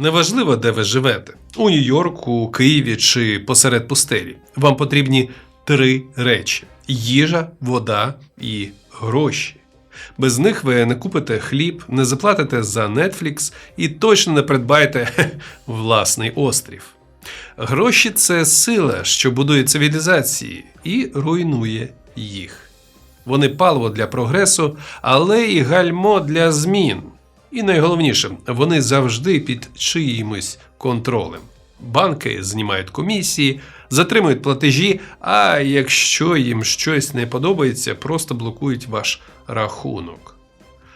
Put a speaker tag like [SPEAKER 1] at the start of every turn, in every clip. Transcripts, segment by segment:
[SPEAKER 1] Неважливо, де ви живете у Нью-Йорку, Києві чи посеред пустелі. Вам потрібні три речі: їжа, вода і гроші. Без них ви не купите хліб, не заплатите за Netflix і точно не придбаєте власний острів. Гроші це сила, що будує цивілізації і руйнує їх. Вони паливо для прогресу, але і гальмо для змін. І найголовніше, вони завжди під чиїмось контролем. Банки знімають комісії, затримують платежі, а якщо їм щось не подобається, просто блокують ваш рахунок.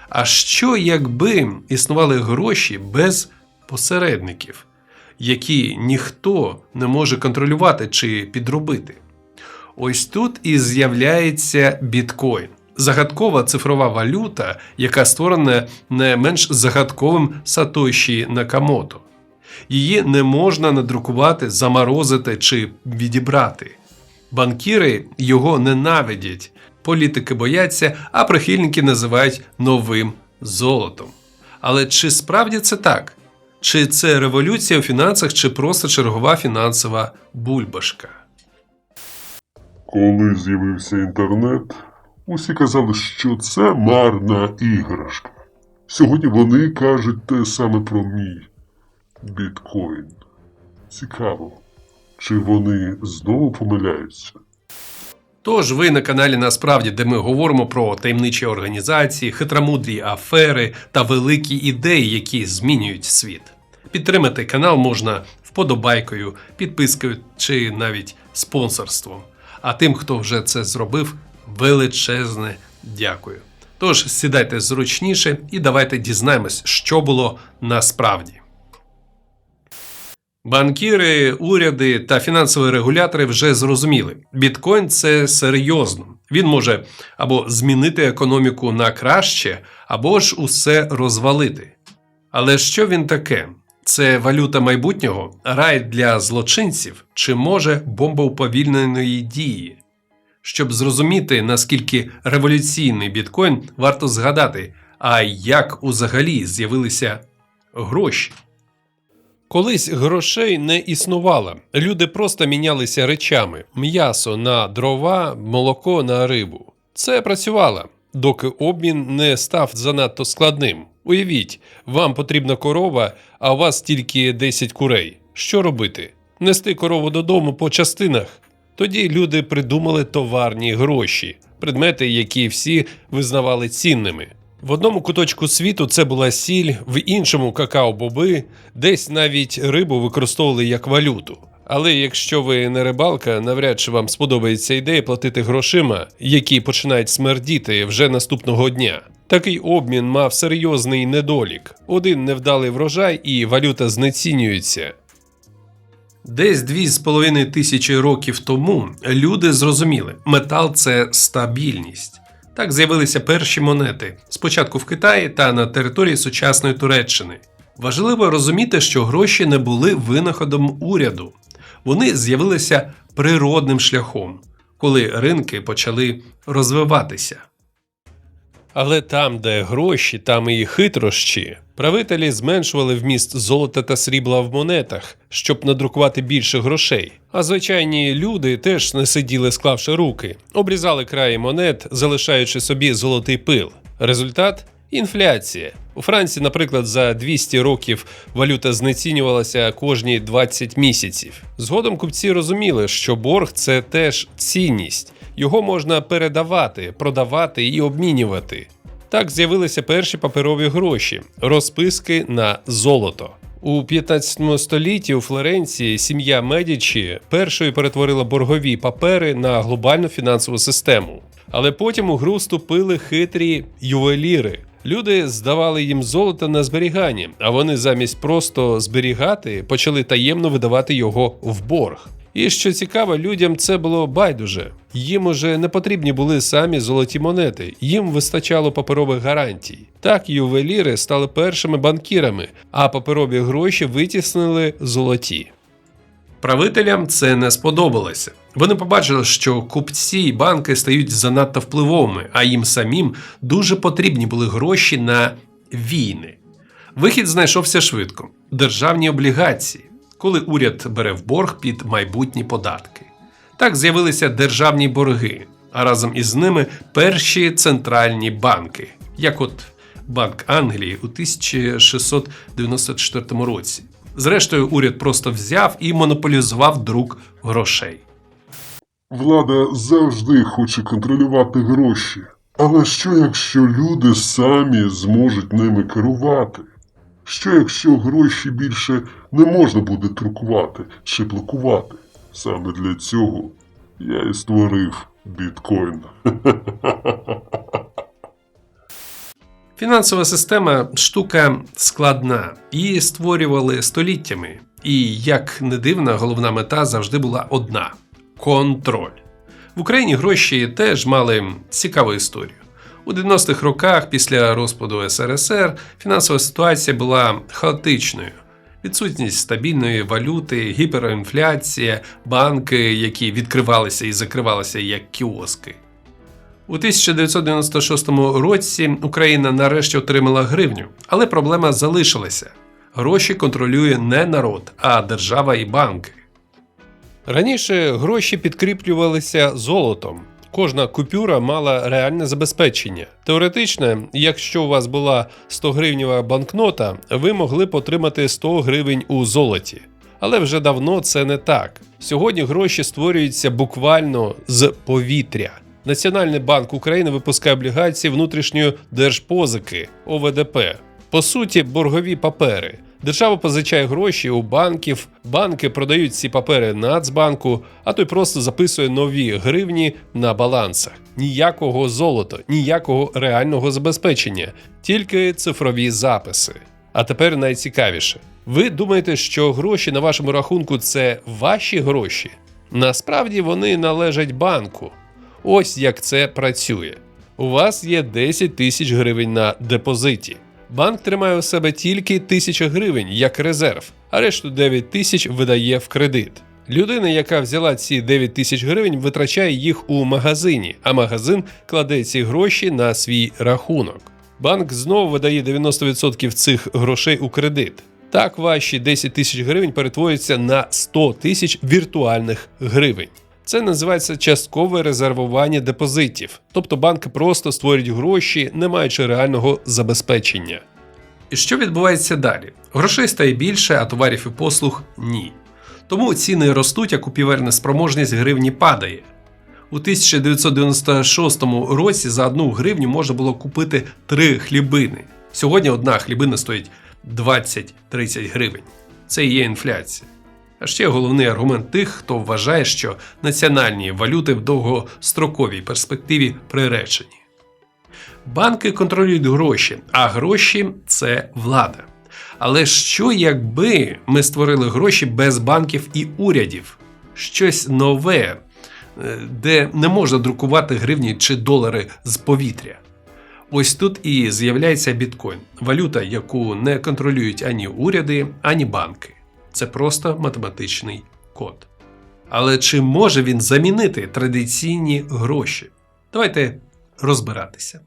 [SPEAKER 1] А що якби існували гроші без посередників, які ніхто не може контролювати чи підробити? Ось тут і з'являється біткоін. Загадкова цифрова валюта, яка створена не менш загадковим Сатоші Накамото. Її не можна надрукувати, заморозити чи відібрати. Банкіри його ненавидять, політики бояться, а прихильники називають новим золотом. Але чи справді це так? Чи це революція у фінансах, чи просто чергова фінансова бульбашка?
[SPEAKER 2] Коли з'явився інтернет, усі казали, що це марна іграшка. Сьогодні вони кажуть те саме про мій біткоін. Цікаво, чи вони знову помиляються?
[SPEAKER 1] Тож ви на каналі Насправді, де ми говоримо про таємничі організації, хитромудрі афери та великі ідеї, які змінюють світ. Підтримати канал можна вподобайкою, підпискою чи навіть спонсорством. А тим, хто вже це зробив, величезне дякую. Тож сідайте зручніше і давайте дізнаємось, що було насправді. Банкіри, уряди та фінансові регулятори вже зрозуміли, біткоін це серйозно. Він може або змінити економіку на краще, або ж усе розвалити. Але що він таке? Це валюта майбутнього, рай для злочинців чи може бомба уповільненої дії? Щоб зрозуміти, наскільки революційний біткоін, варто згадати, а як взагалі з'явилися гроші. Колись грошей не існувало. Люди просто мінялися речами: м'ясо на дрова, молоко на рибу. Це працювало, доки обмін не став занадто складним. Уявіть, вам потрібна корова, а у вас тільки 10 курей. Що робити? Нести корову додому по частинах. Тоді люди придумали товарні гроші, предмети, які всі визнавали цінними. В одному куточку світу це була сіль, в іншому какао-боби, десь навіть рибу використовували як валюту. Але якщо ви не рибалка, навряд чи вам сподобається ідея платити грошима, які починають смердіти вже наступного дня. Такий обмін мав серйозний недолік: один невдалий врожай і валюта знецінюється. Десь дві з половиною тисячі років тому люди зрозуміли, метал це стабільність. Так з'явилися перші монети спочатку в Китаї та на території сучасної Туреччини. Важливо розуміти, що гроші не були винаходом уряду, вони з'явилися природним шляхом, коли ринки почали розвиватися. Але там, де гроші, там і хитрощі. Правителі зменшували вміст золота та срібла в монетах, щоб надрукувати більше грошей. А звичайні люди теж не сиділи, склавши руки, обрізали краї монет, залишаючи собі золотий пил. Результат інфляція. У Франції, наприклад, за 200 років валюта знецінювалася кожні 20 місяців. Згодом купці розуміли, що борг це теж цінність. Його можна передавати, продавати і обмінювати. Так з'явилися перші паперові гроші розписки на золото. У 15 столітті у Флоренції сім'я Медічі першою перетворила боргові папери на глобальну фінансову систему. Але потім у гру вступили хитрі ювеліри. Люди здавали їм золото на зберігання, а вони замість просто зберігати почали таємно видавати його в борг. І що цікаво, людям це було байдуже. Їм уже не потрібні були самі золоті монети, їм вистачало паперових гарантій. Так ювеліри стали першими банкірами, а паперові гроші витіснили золоті. Правителям це не сподобалося. Вони побачили, що купці і банки стають занадто впливовими, а їм самим дуже потрібні були гроші на війни. Вихід знайшовся швидко: державні облігації, коли уряд бере в борг під майбутні податки. Так з'явилися державні борги, а разом із ними перші центральні банки, як от Банк Англії у 1694 році. Зрештою, уряд просто взяв і монополізував друк грошей.
[SPEAKER 2] Влада завжди хоче контролювати гроші. Але що якщо люди самі зможуть ними керувати? Що якщо гроші більше не можна буде друкувати чи блокувати? Саме для цього я і створив біткоін.
[SPEAKER 1] Фінансова система штука складна, її створювали століттями. І як не дивно, головна мета завжди була одна контроль. В Україні гроші теж мали цікаву історію. У 90-х роках, після розпаду СРСР, фінансова ситуація була хаотичною. Відсутність стабільної валюти, гіперінфляція, банки, які відкривалися і закривалися як кіоски. У 1996 році Україна нарешті отримала гривню, але проблема залишилася. Гроші контролює не народ, а держава і банки. Раніше гроші підкріплювалися золотом. Кожна купюра мала реальне забезпечення. Теоретично, якщо у вас була 100 гривнєва банкнота, ви могли б отримати 100 гривень у золоті. Але вже давно це не так. Сьогодні гроші створюються буквально з повітря. Національний банк України випускає облігації внутрішньої держпозики ОВДП. По суті, боргові папери. Держава позичає гроші у банків, банки продають ці папери Нацбанку, а той просто записує нові гривні на балансах. Ніякого золота, ніякого реального забезпечення, тільки цифрові записи. А тепер найцікавіше. Ви думаєте, що гроші на вашому рахунку це ваші гроші? Насправді вони належать банку. Ось як це працює. У вас є 10 тисяч гривень на депозиті. Банк тримає у себе тільки тисяча гривень як резерв, а решту 9 тисяч видає в кредит. Людина, яка взяла ці 9 тисяч гривень, витрачає їх у магазині, а магазин кладе ці гроші на свій рахунок. Банк знову видає 90% цих грошей у кредит. Так ваші 10 тисяч гривень перетворюються на 100 тисяч віртуальних гривень. Це називається часткове резервування депозитів, тобто банки просто створюють гроші, не маючи реального забезпечення. І що відбувається далі? Грошей стає більше, а товарів і послуг ні. Тому ціни ростуть, а купівельна спроможність гривні падає. У 1996 році за одну гривню можна було купити три хлібини. Сьогодні одна хлібина стоїть 20-30 гривень. Це і є інфляція. А ще головний аргумент тих, хто вважає, що національні валюти в довгостроковій перспективі приречені. Банки контролюють гроші, а гроші це влада. Але що якби ми створили гроші без банків і урядів? Щось нове, е, де не можна друкувати гривні чи долари з повітря. Ось тут і з'являється біткоін валюта, яку не контролюють ані уряди, ані банки. Це просто математичний код. Але чи може він замінити традиційні гроші? Давайте розбиратися.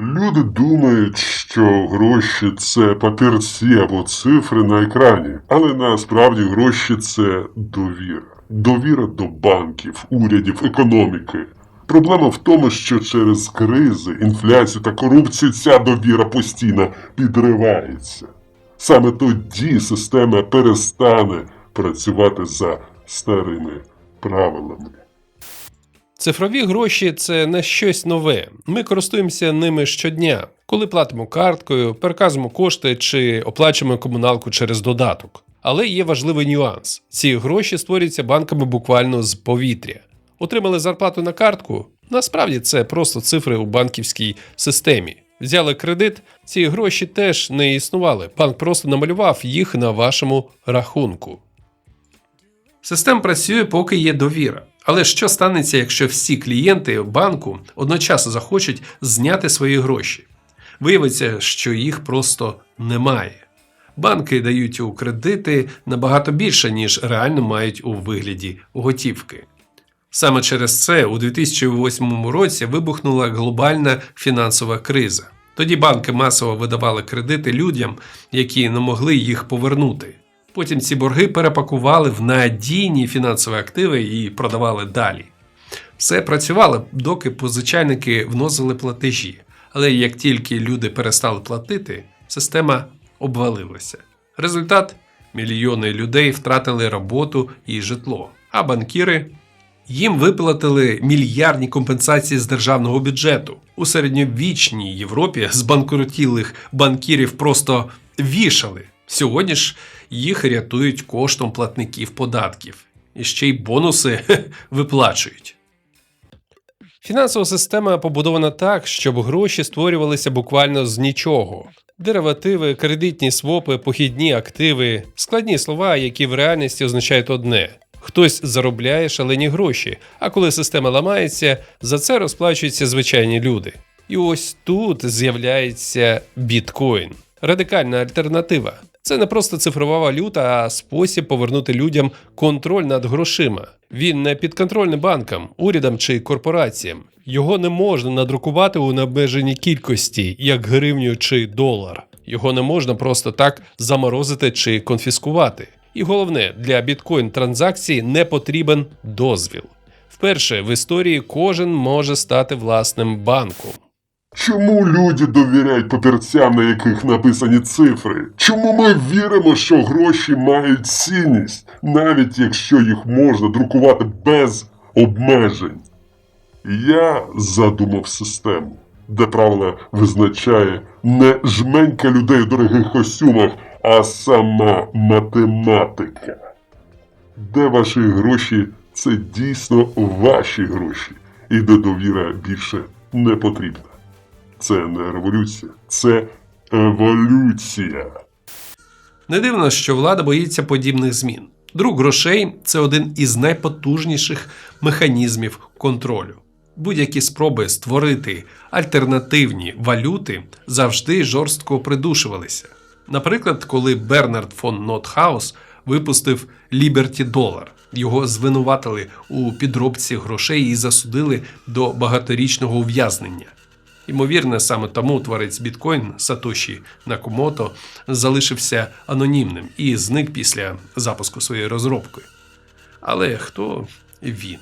[SPEAKER 2] Люди думають, що гроші це папірці або цифри на екрані, але насправді гроші це довіра. Довіра до банків, урядів, економіки. Проблема в тому, що через кризи, інфляцію та корупцію ця довіра постійно підривається. Саме тоді система перестане працювати за старими правилами.
[SPEAKER 1] Цифрові гроші це не щось нове. Ми користуємося ними щодня, коли платимо карткою, переказуємо кошти чи оплачуємо комуналку через додаток. Але є важливий нюанс: ці гроші створюються банками буквально з повітря. Отримали зарплату на картку. Насправді це просто цифри у банківській системі. Взяли кредит, ці гроші теж не існували. Банк просто намалював їх на вашому рахунку. Система працює, поки є довіра. Але що станеться, якщо всі клієнти банку одночасно захочуть зняти свої гроші? Виявиться, що їх просто немає. Банки дають у кредити набагато більше, ніж реально мають у вигляді готівки. Саме через це у 2008 році вибухнула глобальна фінансова криза. Тоді банки масово видавали кредити людям, які не могли їх повернути. Потім ці борги перепакували в надійні фінансові активи і продавали далі. Все працювало, доки позичальники вносили платежі. Але як тільки люди перестали платити, система обвалилася. Результат мільйони людей втратили роботу і житло, а банкіри їм виплатили мільярдні компенсації з державного бюджету. У середньовічній Європі збанкрутілих банкірів просто вішали. Сьогодні ж їх рятують коштом платників податків. І ще й бонуси виплачують. Фінансова система побудована так, щоб гроші створювалися буквально з нічого. Деривативи, кредитні свопи, похідні активи, складні слова, які в реальності означають одне: хтось заробляє шалені гроші, а коли система ламається, за це розплачуються звичайні люди. І ось тут з'являється біткоін радикальна альтернатива. Це не просто цифрова валюта, а спосіб повернути людям контроль над грошима. Він не підконтрольний банкам, урядам чи корпораціям. Його не можна надрукувати у необмеженій кількості, як гривню чи долар. Його не можна просто так заморозити чи конфіскувати. І головне, для біткоін транзакцій не потрібен дозвіл. Вперше в історії кожен може стати власним банком.
[SPEAKER 2] Чому люди довіряють папірцям, на яких написані цифри? Чому ми віримо, що гроші мають цінність, навіть якщо їх можна друкувати без обмежень? Я задумав систему, де правила визначає не жменька людей у дорогих костюмах, а сама математика. Де ваші гроші це дійсно ваші гроші, і де довіра більше не потрібна. Це не революція, це еволюція.
[SPEAKER 1] Не дивно, що влада боїться подібних змін. Друк грошей це один із найпотужніших механізмів контролю. Будь-які спроби створити альтернативні валюти завжди жорстко придушувалися. Наприклад, коли Бернард фон Нотхаус випустив Liberty Dollar, його звинуватили у підробці грошей і засудили до багаторічного ув'язнення. Ймовірно, саме тому творець біткоін Сатоші Накомото залишився анонімним і зник після запуску своєї розробки. Але хто він?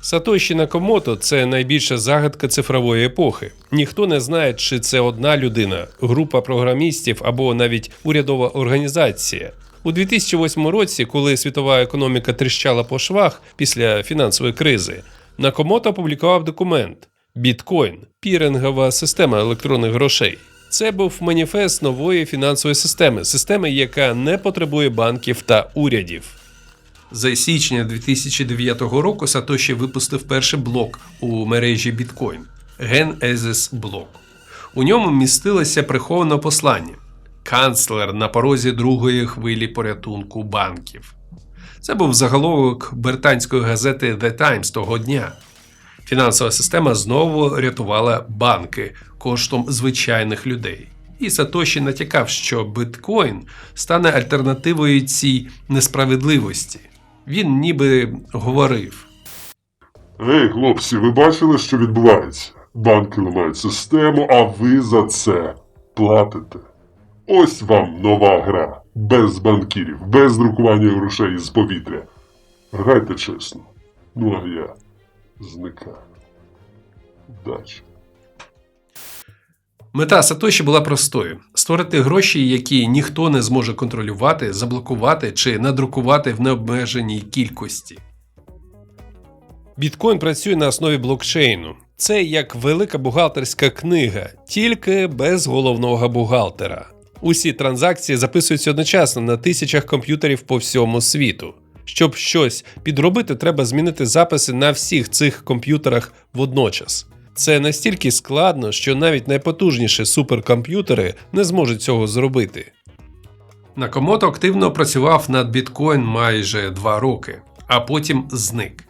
[SPEAKER 1] Сатоші Накомото це найбільша загадка цифрової епохи. Ніхто не знає, чи це одна людина, група програмістів або навіть урядова організація. У 2008 році, коли світова економіка тріщала по швах після фінансової кризи, Накомото опублікував документ Біткоін пірінгова система електронних грошей. Це був маніфест нової фінансової системи, системи, яка не потребує банків та урядів. За січня 2009 року Сатоші випустив перший блок у мережі Bitcoin Genesis блок. У ньому містилося приховане послання канцлер на порозі другої хвилі порятунку банків. Це був заголовок британської газети The Times того дня. Фінансова система знову рятувала банки коштом звичайних людей. І Сатоші натякав, що биткоін стане альтернативою цій несправедливості. Він ніби говорив:
[SPEAKER 2] Ей, хлопці, ви бачили, що відбувається? Банки ламають систему, а ви за це платите. Ось вам нова гра. Без банкірів, без друкування грошей з повітря. Грайте чесно. Ну а я зникаю. Удачі.
[SPEAKER 1] Мета Сатоші була простою: створити гроші, які ніхто не зможе контролювати, заблокувати чи надрукувати в необмеженій кількості. Біткоін працює на основі блокчейну. Це як велика бухгалтерська книга, тільки без головного бухгалтера. Усі транзакції записуються одночасно на тисячах комп'ютерів по всьому світу. Щоб щось підробити, треба змінити записи на всіх цих комп'ютерах водночас. Це настільки складно, що навіть найпотужніші суперкомп'ютери не зможуть цього зробити. Накомото активно працював над біткоін майже два роки, а потім зник.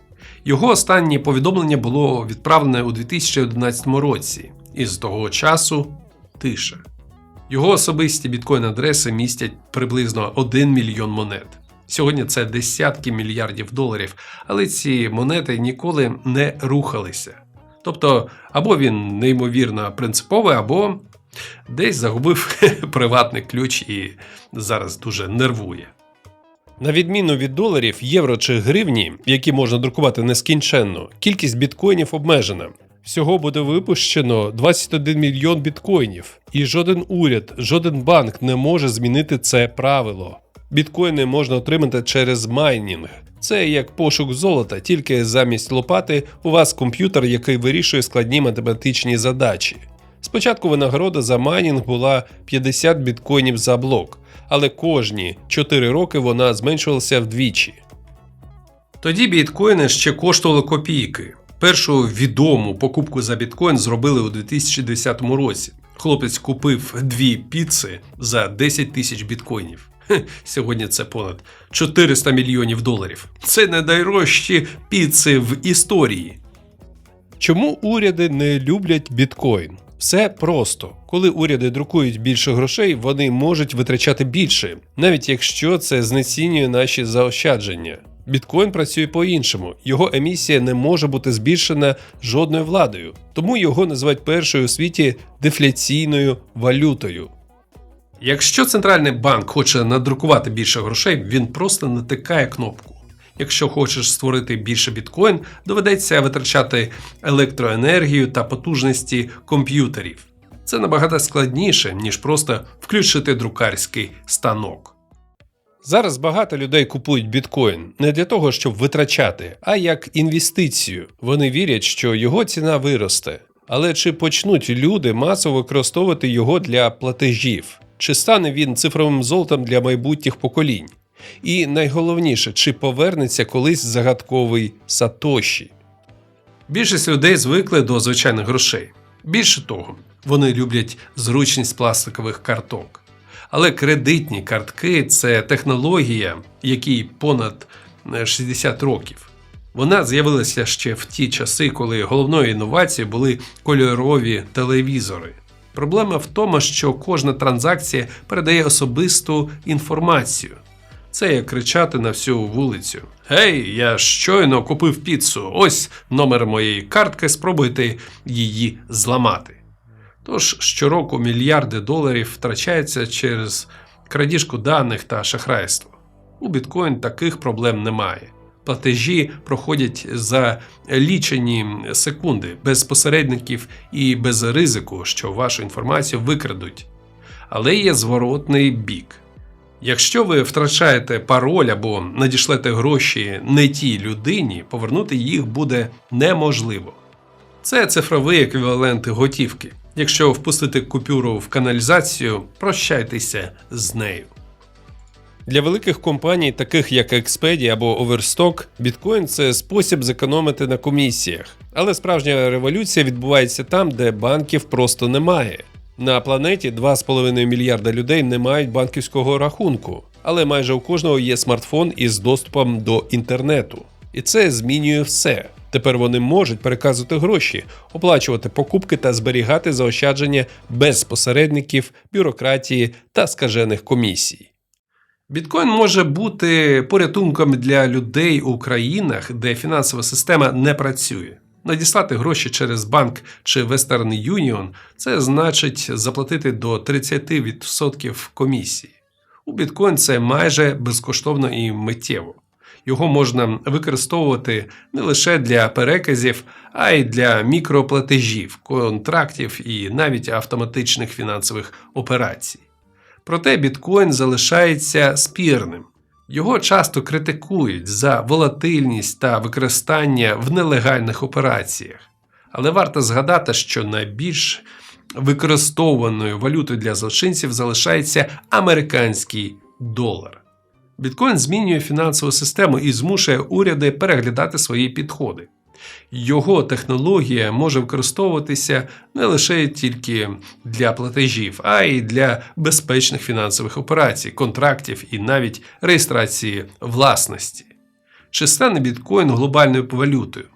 [SPEAKER 1] Його останнє повідомлення було відправлене у 2011 році, і з того часу тиша. Його особисті біткоін-адреси містять приблизно 1 мільйон монет. Сьогодні це десятки мільярдів доларів, але ці монети ніколи не рухалися. Тобто, або він неймовірно принциповий, або десь загубив приватний ключ і зараз дуже нервує. На відміну від доларів, євро чи гривні, які можна друкувати нескінченно, кількість біткоїнів обмежена. Всього буде випущено 21 мільйон біткоїнів, і жоден уряд, жоден банк не може змінити це правило. Біткоїни можна отримати через майнінг. Це як пошук золота, тільки замість лопати у вас комп'ютер, який вирішує складні математичні задачі. Спочатку винагорода за майнінг була 50 біткоїнів за блок, але кожні 4 роки вона зменшувалася вдвічі. Тоді біткоїни ще коштували копійки. Першу відому покупку за біткоін зробили у 2010 році. Хлопець купив дві піци за 10 тисяч біткоїнів. Сьогодні це понад 400 мільйонів доларів. Це найдорожчі піци в історії. Чому уряди не люблять біткоін? Все просто. Коли уряди друкують більше грошей, вони можуть витрачати більше, навіть якщо це знецінює наші заощадження. Біткоін працює по-іншому. Його емісія не може бути збільшена жодною владою, тому його називають першою у світі дефляційною валютою. Якщо центральний банк хоче надрукувати більше грошей, він просто натикає кнопку. Якщо хочеш створити більше біткоін, доведеться витрачати електроенергію та потужності комп'ютерів. Це набагато складніше, ніж просто включити друкарський станок. Зараз багато людей купують біткоін не для того, щоб витрачати, а як інвестицію. Вони вірять, що його ціна виросте. Але чи почнуть люди масово використовувати його для платежів? Чи стане він цифровим золотом для майбутніх поколінь? І найголовніше, чи повернеться колись загадковий Сатоші? Більшість людей звикли до звичайних грошей. Більше того, вони люблять зручність пластикових карток. Але кредитні картки це технологія, якій понад е, 60 років. Вона з'явилася ще в ті часи, коли головною інновацією були кольорові телевізори. Проблема в тому, що кожна транзакція передає особисту інформацію. Це як кричати на всю вулицю: Гей, я щойно купив піцу. Ось номер моєї картки, спробуйте її зламати. Тож щороку мільярди доларів втрачаються через крадіжку даних та шахрайство. У біткоін таких проблем немає. Платежі проходять за лічені секунди без посередників і без ризику, що вашу інформацію викрадуть. Але є зворотний бік. Якщо ви втрачаєте пароль або надішлете гроші не тій людині, повернути їх буде неможливо. Це цифровий еквівалент готівки. Якщо впустити купюру в каналізацію, прощайтеся з нею. Для великих компаній, таких як Expedia або Overstock, біткоін це спосіб зекономити на комісіях. Але справжня революція відбувається там, де банків просто немає. На планеті 2,5 мільярда людей не мають банківського рахунку, але майже у кожного є смартфон із доступом до інтернету. І це змінює все. Тепер вони можуть переказувати гроші, оплачувати покупки та зберігати заощадження без посередників, бюрократії та скажених комісій. Біткоін може бути порятунком для людей у країнах, де фінансова система не працює. Надіслати гроші через банк чи Western Union – це значить заплатити до 30% комісії. У біткоін це майже безкоштовно і миттєво. Його можна використовувати не лише для переказів, а й для мікроплатежів, контрактів і навіть автоматичних фінансових операцій. Проте біткоін залишається спірним. Його часто критикують за волатильність та використання в нелегальних операціях. Але варто згадати, що найбільш використовуваною валютою для злочинців залишається американський долар. Біткоін змінює фінансову систему і змушує уряди переглядати свої підходи. Його технологія може використовуватися не лише тільки для платежів, а й для безпечних фінансових операцій, контрактів і навіть реєстрації власності. Чи стане біткоін глобальною валютою?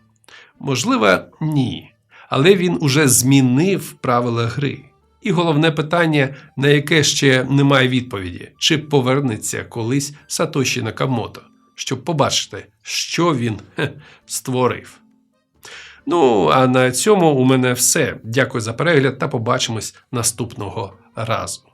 [SPEAKER 1] Можливо, ні. Але він уже змінив правила гри. І головне питання, на яке ще немає відповіді: чи повернеться колись Сатоші Накамото, щоб побачити, що він хе, створив. Ну а на цьому у мене все. Дякую за перегляд та побачимось наступного разу.